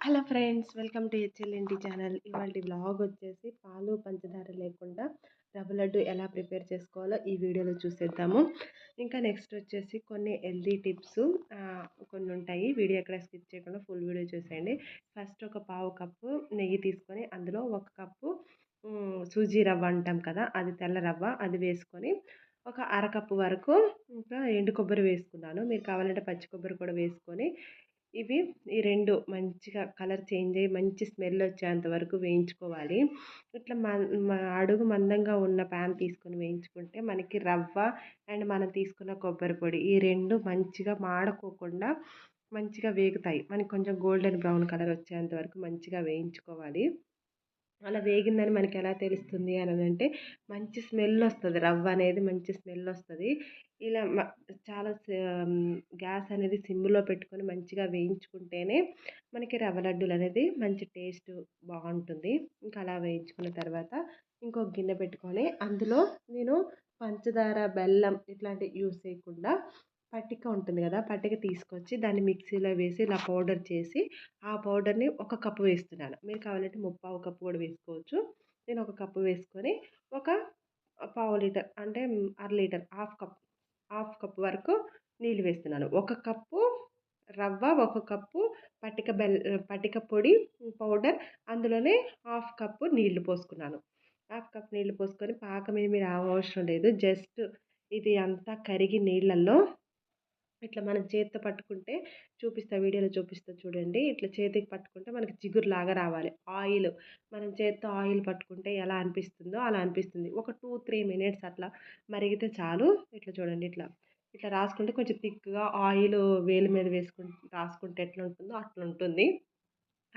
Hello friends welcome to HLNT channel. ఇవాళ blog వచ్చేసి పాలు పంచదార లేకుండా రవ్వ లడ్డు ఎలా ప్రిపేర్ చేసుకోవాలో ఈ వీడియోలో చూసేద్దాము. ఇంకా నెక్స్ట్ వచ్చేసి కొన్ని హెల్దీ టిప్స్ కొన్ని ఉంటాయి. వీడియో ఎక్కడ స్కిప్ చేయకుండా ఫుల్ వీడియో చూసేయండి. ఫస్ట్ ఒక పావు కప్పు నెయ్యి తీసుకొని అందులో ఒక కప్పు సూజీ రవ్వ అంటాం కదా అది తెల్ల రవ్వ అది వేసుకొని ఒక అరకప్పు వరకు ఇంకా ఎండు కొబ్బరి వేసుకున్నాను. మీరు కావాలంటే పచ్చి కొబ్బరి కూడా వేసుకొని ఇవి ఈ రెండు మంచిగా కలర్ చేంజ్ అయ్యి మంచి స్మెల్ వచ్చేంత వరకు వేయించుకోవాలి. ఇట్లా అడుగు మందంగా ఉన్న ప్యాన్ తీసుకొని వేయించుకుంటే మనకి రవ్వ అండ్ మనం తీసుకున్న కొబ్బరి పొడి ఈ రెండు మంచిగా మాడకోకుండా మంచిగా వేగుతాయి. మనకి కొంచెం గోల్డెన్ బ్రౌన్ కలర్ వచ్చేంత వరకు మంచిగా వేయించుకోవాలి. అలా వేగిందని మనకి ఎలా తెలుస్తుంది అని అంటే మంచి స్మెల్ వస్తుంది రవ్వ అనేది మంచి స్మెల్ వస్తుంది ఇలా చాలా గ్యాస్ అనేది సిమ్లో పెట్టుకొని మంచిగా వేయించుకుంటేనే మనకి రవ్వ లడ్డూలు అనేది మంచి టేస్ట్ బాగుంటుంది ఇంకా అలా వేయించుకున్న తర్వాత ఇంకొక గిన్నె పెట్టుకొని అందులో నేను పంచదార బెల్లం ఇట్లాంటివి యూస్ చేయకుండా పట్టిక ఉంటుంది కదా పట్టిక తీసుకొచ్చి దాన్ని మిక్సీలో వేసి ఇలా పౌడర్ చేసి ఆ పౌడర్ని ఒక కప్పు వేస్తున్నాను. మీరు కావాలంటే ముప్పావు కప్పు కూడా వేసుకోవచ్చు. నేను ఒక కప్పు వేసుకొని ఒక పావు లీటర్ అంటే అర litre half cup half cup వరకు నీళ్ళు వేస్తున్నాను. ఒక కప్పు రవ్వ ఒక కప్పు పట్టిక బెల్ పట్టిక పొడి పౌడర్ అందులోనే హాఫ్ కప్పు నీళ్ళు పోసుకున్నాను. హాఫ్ కప్ నీళ్ళు పోసుకొని పాకం ఏమి అవసరం లేదు. జస్ట్ ఇది అంతా కరిగి నీళ్ళల్లో ఇట్లా మనం చేతితో పట్టుకుంటే చూపిస్తా వీడియోలో చూపిస్తా చూడండి. ఇట్లా చేతికి పట్టుకుంటే మనకి జిగురులాగా రావాలి. ఆయిల్ మనం చేతితో ఆయిల్ పట్టుకుంటే ఎలా అనిపిస్తుందో అలా అనిపిస్తుంది. ఒక టూ త్రీ మినిట్స్ అట్లా మరిగితే చాలు. ఇట్లా చూడండి ఇట్లా. ఇట్లా రాసుకుంటే కొంచెం థిక్గా ఆయిల్ వేలు మీద వేసుకుంటే రాసుకుంటే ఎట్లా ఉంటుందో అట్లా ఉంటుంది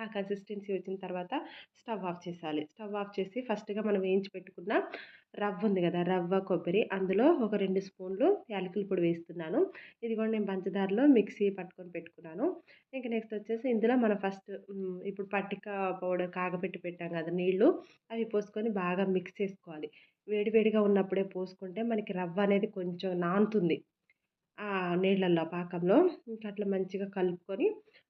ఆ కన్సిస్టెన్సీ వచ్చిన తర్వాత స్టవ్ ఆఫ్ చేసేయాలి స్టవ్ ఆఫ్ చేసి ఫస్ట్గా మనం వేయించి పెట్టుకున్న రవ్వ ఉంది కదా రవ్వ కొబ్బరి అందులో ఒక రెండు స్పూన్లు యాలకుల పొడి వేస్తున్నాను. ఇది కూడా నేను పంచదారలో మిక్సీ పట్టుకొని పెట్టుకున్నాను. ఇంకా నెక్స్ట్ వచ్చేసి ఇందులో మనం ఫస్ట్ ఇప్పుడు పట్టిక పౌడర్ కాగపెట్టి పెట్టాం కదా నీళ్ళు అవి పోసుకొని బాగా మిక్స్ చేసుకోవాలి. వేడివేడిగా ఉన్నప్పుడే పోసుకుంటే మనకి రవ్వ అనేది కొంచెం నానుతుంది. ఆ నీళ్ళల్లో పాకంలో. ఇంకా అట్లా మంచిగా కలుపుకొని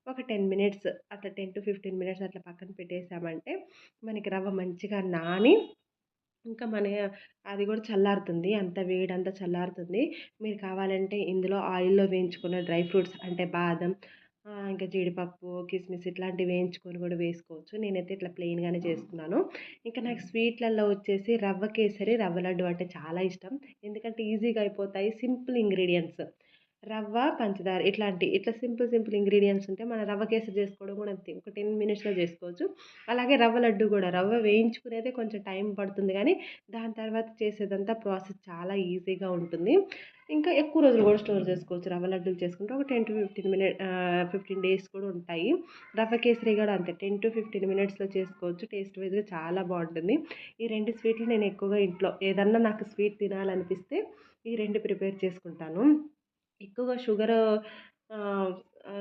ఒక టెన్ మినిట్స్ అట్లా టెన్ టు ఫిఫ్టీన్ మినిట్స్ అట్లా పక్కన పెట్టేసామంటే మనకి రవ్వ మంచిగా నాని ఇంకా మన అది కూడా చల్లారుతుంది. అంత వేడి అంతా చల్లారుతుంది. మీరు కావాలంటే ఇందులో ఆయిల్లో వేయించుకున్న డ్రై ఫ్రూట్స్ అంటే బాదం ఇంకా జీడిపప్పు కిస్మిస్ ఇట్లాంటివి వేయించుకొని కూడా వేసుకోవచ్చు. నేనైతే ఇట్లా ప్లెయిన్గానే చేసుకున్నాను ఇంకా నాకు స్వీట్లలో వచ్చేసి రవ్వ కేసరి రవ్వ లడ్డు అంటే చాలా ఇష్టం. ఎందుకంటే ఈజీగా అయిపోతాయి సింపుల్ ఇంగ్రీడియంట్స్. రవ్వ పంచదార ఇట్లాంటి ఇట్లా సింపుల్ సింపుల్ ఇంగ్రీడియంట్స్ ఉంటే మన రవ్వ కేసరి చేసుకోవడం కూడా అంతే. ఒక టెన్ మినిట్స్లో చేసుకోవచ్చు. అలాగే రవ్వ లడ్డు కూడా. రవ్వ వేయించుకునేదే కొంచెం టైం పడుతుంది కానీ దాని తర్వాత చేసేదంతా ప్రాసెస్ చాలా ఈజీగా ఉంటుంది. ఇంకా ఎక్కువ రోజులు కూడా స్టోర్ చేసుకోవచ్చు. రవ్వ లడ్డూలు చేసుకుంటే ఒక ten to fifteen minute fifteen days కూడా ఉంటాయి. రవ్వ కేసరి కూడా అంతే. టెన్ టు ఫిఫ్టీన్ మినిట్స్లో చేసుకోవచ్చు. టేస్ట్ వైజ్గా చాలా బాగుంటుంది. ఈ రెండు స్వీట్లు నేను ఎక్కువగా ఇంట్లో ఏదన్నా నాకు స్వీట్ తినాలనిపిస్తే ఈ రెండు ప్రిపేర్ చేసుకుంటాను. ఎక్కువగా షుగర్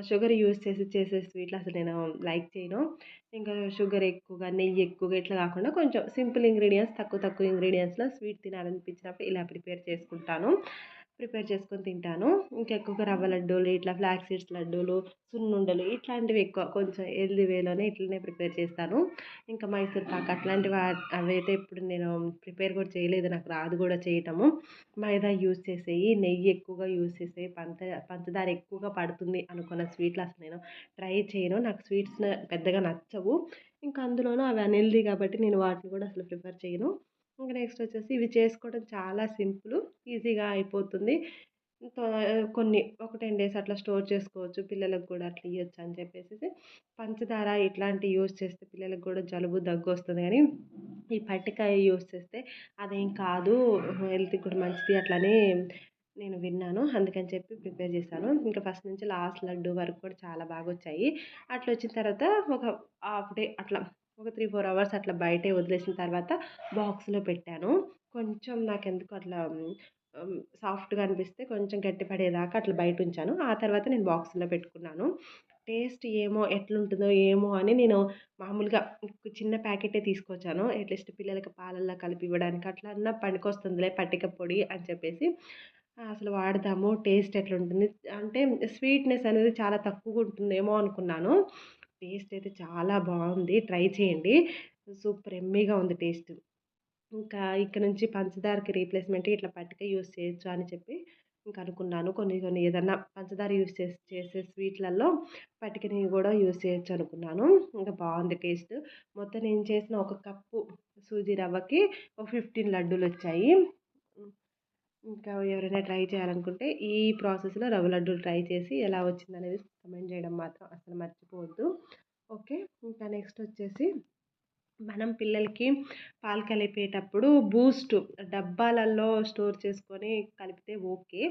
షుగర్ యూస్ చేసి చేసే స్వీట్లు అసలు నేను లైక్ చేయను. ఇంకా షుగర్ ఎక్కువగా నెయ్యి ఎక్కువగా ఇట్లా కాకుండా కొంచెం సింపుల్ ఇంగ్రీడియంట్స్ తక్కువ తక్కువ ఇంగ్రీడియంట్స్లో స్వీట్ తినాలనిపించినప్పుడు ఇలా ప్రిపేర్ చేసుకుంటాను. ప్రిపేర్ చేసుకొని తింటాను. ఇంకా ఎక్కువగా రవ్వ లడ్డూలు ఇట్లా ఫ్లాక్ సీడ్స్ లడ్డూలు సున్నుండలు ఇట్లాంటివి ఎక్కువ కొంచెం హెల్దీ వేలోనే ఇట్లనే ప్రిపేర్ చేస్తాను. ఇంకా మైసూర్ పాక్ అట్లాంటివి అవైతే ఇప్పుడు నేను ప్రిపేర్ కూడా చేయలేదు నాకు రాదు కూడా చేయటము. మైదా యూస్ చేసేవి నెయ్యి ఎక్కువగా యూజ్ చేసేవి పంచ పంచదార ఎక్కువగా పడుతుంది అనుకున్న స్వీట్లు అసలు నేను ట్రై చేయను. నాకు స్వీట్స్ పెద్దగా నచ్చవు. ఇంకా అందులోనూ అవి అన్హెల్దీ కాబట్టి నేను వాటిని కూడా అసలు ప్రిఫర్ చేయను. ఇంకా నెక్స్ట్ వచ్చేసి ఇవి చేసుకోవడం చాలా సింపుల్ ఈజీగా అయిపోతుంది. కొన్ని ఒక టెన్ డేస్ అట్లా స్టోర్ చేసుకోవచ్చు పిల్లలకు కూడా అట్లా ఇవ్వచ్చు అని చెప్పేసి పంచదార ఇట్లాంటివి యూజ్ చేస్తే పిల్లలకు కూడా జలుబు దగ్గు వస్తుంది కానీ ఈ పట్టికాయ యూస్ చేస్తే అదేం కాదు హెల్త్కి కూడా మంచిది అట్లానే నేను విన్నాను. అందుకని చెప్పి ప్రిపేర్ చేశాను. ఇంకా ఫస్ట్ నుంచి లాస్ట్ లడ్డు వరకు కూడా చాలా బాగా వచ్చాయి. అట్లా వచ్చిన తర్వాత ఒక హాఫ్ డే అట్లా ఒక త్రీ ఫోర్ అవర్స్ అట్లా బయటే వదిలేసిన తర్వాత బాక్స్లో పెట్టాను. కొంచెం నాకు ఎందుకు అట్లా సాఫ్ట్గా అనిపిస్తే కొంచెం గట్టిపడేదాకా అట్లా బయట ఉంచాను. ఆ తర్వాత నేను బాక్స్లో పెట్టుకున్నాను. టేస్ట్ ఏమో ఎట్లుంటుందో ఏమో అని నేను మామూలుగా చిన్న ప్యాకెటే తీసుకొచ్చాను. అట్లీస్ట్ పిల్లలకి పాలల్లో కలిపి ఇవ్వడానికి అట్లా అన్న పనికొస్తుందిలే పట్టిక పొడి అని చెప్పేసి అసలు వాడదాము టేస్ట్ ఎట్లుంటుంది? అంటే స్వీట్నెస్ అనేది చాలా తక్కువగా ఉంటుందేమో అనుకున్నాను. టేస్ట్ అయితే చాలా బాగుంది. ట్రై చేయండి. సూపర్ ఎమ్మీగా ఉంది టేస్ట్. ఇంకా ఇక్కడ నుంచి పంచదారకి రీప్లేస్మెంట్ ఇట్లా పట్టిక యూస్ చేయొచ్చు అని చెప్పి ఇంకా అనుకున్నాను. కొన్ని కొన్ని ఏదన్నా పంచదార యూస్ చేసి చేసే స్వీట్లలో పట్టికని కూడా యూస్ చేయొచ్చు అనుకున్నాను. ఇంకా బాగుంది టేస్ట్. మొత్తం నేను చేసిన ఒక కప్పు సూజీ రవ్వకి ఒక ఫిఫ్టీన్ లడ్డూలు వచ్చాయి ఇంకా ఎవరైనా ట్రై చేయాలనుకుంటే ఈ ప్రాసెస్లో రవ్వ లడ్డు ట్రై చేసి ఎలా వచ్చిందనేది కమెంట్ చేయడం మాత్రం అసలు మర్చిపోవద్దు. ఓకే ఇంకా నెక్స్ట్ వచ్చేసి మనం పిల్లలకి పాలు కలిపేటప్పుడు బూస్ట్ డబ్బాలలో స్టోర్ చేసుకొని కలిపితే ఓకే.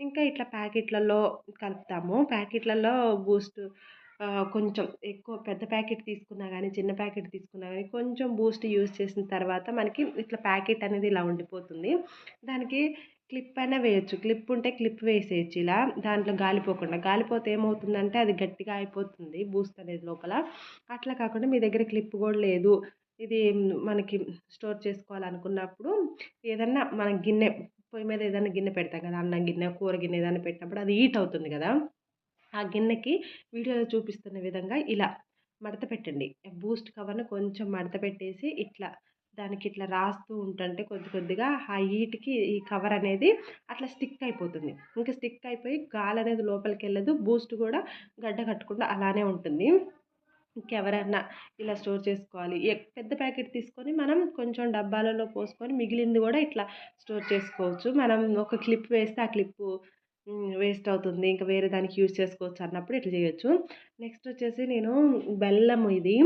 ఇంకా ఇట్లా ప్యాకెట్లలో కలుపుతాము. ప్యాకెట్లలో బూస్ట్ కొంచెం ఎక్కువ పెద్ద ప్యాకెట్ తీసుకున్నా కానీ చిన్న ప్యాకెట్ తీసుకున్నా కానీ కొంచెం బూస్ట్ యూస్ చేసిన తర్వాత మనకి ఇట్లా ప్యాకెట్ అనేది ఇలా ఉండిపోతుంది. దానికి క్లిప్ అయినా వేయచ్చు. క్లిప్ ఉంటే క్లిప్ వేసేయచ్చు ఇలా. దాంట్లో గాలిపోకుండా గాలిపోతే ఏమవుతుందంటే అది గట్టిగా అయిపోతుంది బూస్ట్ అనేది లోపల. అట్లా కాకుండా మీ దగ్గర క్లిప్ కూడా లేదు. ఇది మనకి స్టోర్ చేసుకోవాలనుకున్నప్పుడు ఏదన్నా మన గిన్నె పొయ్యి మీద ఏదైనా గిన్నె పెడతాం కదా అన్నం గిన్నె కూర గిన్నె ఏదైనా పెట్టినప్పుడు అది హీట్ అవుతుంది కదా. ఆ గిన్నెకి వీడియోలో చూపిస్తున్న విధంగా ఇలా మడత పెట్టండి. బూస్ట్ కవర్ని కొంచెం మడత పెట్టేసి ఇట్లా దానికి ఇట్లా రాస్తూ ఉంటుంటే కొద్ది కొద్దిగా ఆ హీట్కి ఈ కవర్ అనేది అట్లా స్టిక్ అయిపోతుంది. ఇంకా స్టిక్ అయిపోయి గాలి అనేది లోపలికి వెళ్ళదు బూస్ట్ కూడా గడ్డ కట్టకుండా అలానే ఉంటుంది. ఇంకెవరైనా ఇలా స్టోర్ చేసుకోవాలి. పెద్ద ప్యాకెట్ తీసుకొని మనం కొంచెం డబ్బాలలో పోసుకొని మిగిలింది కూడా ఇట్లా స్టోర్ చేసుకోవచ్చు. మనం ఒక క్లిప్ వేస్తే ఆ క్లిప్పు వేస్ట్ అవుతుంది. ఇంకా వేరే దానికి యూజ్ చేసుకోవచ్చు అన్నప్పుడు ఇట్లా చేయొచ్చు. నెక్స్ట్ వచ్చేసి నేను బెల్లం ఇది.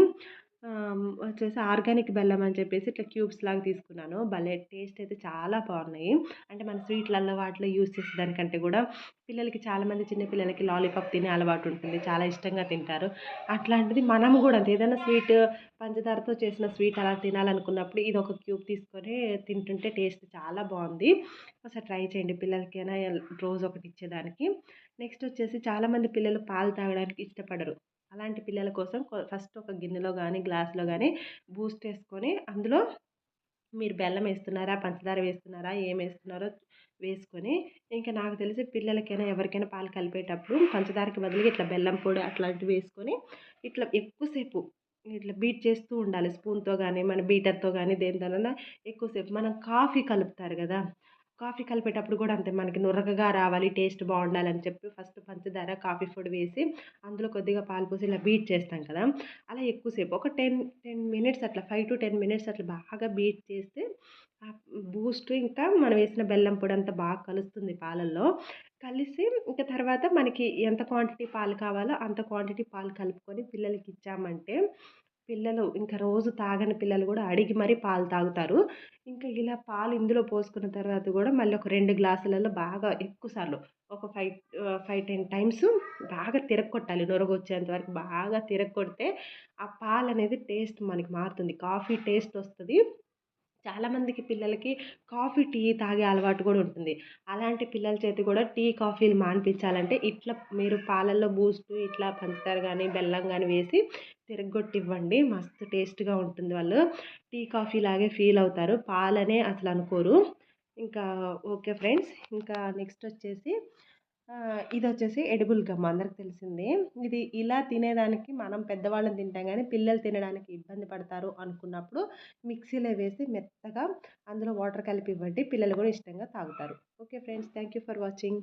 వచ్చేసి ఆర్గానిక్ బెల్లం అని చెప్పేసి ఇట్లా క్యూబ్స్ లాగా తీసుకున్నాను. భలే టేస్ట్ అయితే చాలా బాగున్నాయి. అంటే మన స్వీట్లలో వాటిలో యూస్ చేసే దానికంటే కూడా పిల్లలకి చాలామంది చిన్న పిల్లలకి లాలీపాప్ తినే అలవాటు ఉంటుంది. చాలా ఇష్టంగా తింటారు. అట్లాంటిది మనం కూడా ఏదైనా స్వీట్ పంచదారతో చేసిన స్వీట్ అలా తినాలనుకున్నప్పుడు ఇది ఒక క్యూబ్ తీసుకొని తింటుంటే టేస్ట్ చాలా బాగుంది. ఒకసారి ట్రై చేయండి పిల్లలకైనా రోజు ఒకటి ఇచ్చేదానికి. నెక్స్ట్ వచ్చేసి చాలామంది పిల్లలు పాలు తాగడానికి ఇష్టపడరు. అలాంటి పిల్లల కోసం ఫస్ట్ ఒక గిన్నెలో కానీ గ్లాస్లో కానీ బూస్ట్ వేసుకొని అందులో మీరు బెల్లం వేస్తున్నారా పంచదార వేస్తున్నారా ఏం వేస్తున్నారో వేసుకొని ఇంకా నాకు తెలిసి పిల్లలకైనా ఎవరికైనా పాలు కలిపేటప్పుడు పంచదారకి బదులుగా ఇట్లా బెల్లం పొడి అట్లాంటివి వేసుకొని ఇట్లా ఎక్కువసేపు ఇట్లా బీట్ చేస్తూ ఉండాలి. స్పూన్తో కానీ మన బీటర్తో కానీ దేనితోనైనా ఎక్కువసేపు. మనం కాఫీ కలుపుతారు కదా! కాఫీ కలిపేటప్పుడు కూడా అంతే మనకి నురగగా రావాలి టేస్ట్ బాగుండాలని చెప్పి ఫస్ట్ పంచదార కాఫీ పొడి వేసి అందులో కొద్దిగా పాలు పోసి ఇలా బీట్ చేస్తాం కదా. అలా ఎక్కువసేపు ఒక టెన్ టెన్ మినిట్స్ అట్లా ఫైవ్ టు టెన్ మినిట్స్ అట్లా బాగా బీట్ చేస్తే బూస్ట్ ఇంకా మనం వేసిన బెల్లం పొడి అంతా బాగా కలుస్తుంది పాలల్లో. కలిసి ఇంకా తర్వాత మనకి ఎంత క్వాంటిటీ పాలు కావాలో అంత క్వాంటిటీ పాలు కలుపుకొని పిల్లలకి ఇచ్చామంటే పిల్లలు ఇంకా రోజు తాగని పిల్లలు కూడా అడిగి మరీ పాలు తాగుతారు. ఇంకా ఇలా పాలు ఇందులో పోసుకున్న తర్వాత కూడా మళ్ళీ ఒక రెండు గ్లాసులలో బాగా ఎక్కువ సార్లు ఒక ఫైవ్ ఫైవ్ టెన్ టైమ్స్ బాగా తిరగొట్టాలి నొరగొచ్చేంత వరకు బాగా తిరగొడితే ఆ పాలు అనేది టేస్ట్ మనకి మారుతుంది. కాఫీ టేస్ట్ వస్తుంది. చాలామందికి పిల్లలకి కాఫీ టీ తాగే అలవాటు కూడా ఉంటుంది. అలాంటి పిల్లల చేతి కూడా టీ కాఫీలు మానిపించాలంటే ఇట్లా మీరు పాలల్లో బూస్ట్ ఇట్లా పంచదార కానీ బెల్లం కానీ వేసి తిరగొట్టి ఇవ్వండి మస్తు టేస్ట్గా ఉంటుంది వాళ్ళు. టీ కాఫీ లాగే ఫీల్ అవుతారు. పాలనే అసలు అనుకోరు. ఇంకా ఓకే ఫ్రెండ్స్ ఇంకా నెక్స్ట్ వచ్చేసి ఇది వచ్చేసి ఎడిబుల్ గమ్ అందరికి తెలిసిందే. ఇది ఇలా తినేదానికి మనం పెద్దవాళ్ళని తింటాం కానీ పిల్లలు తినడానికి ఇబ్బంది పడతారు అనుకున్నప్పుడు మిక్సీలో వేసి మెత్తగా అందులో వాటర్ కలిపి ఇవ్వండి పిల్లలు కూడా ఇష్టంగా తాగుతారు. Okay friends thank you for watching.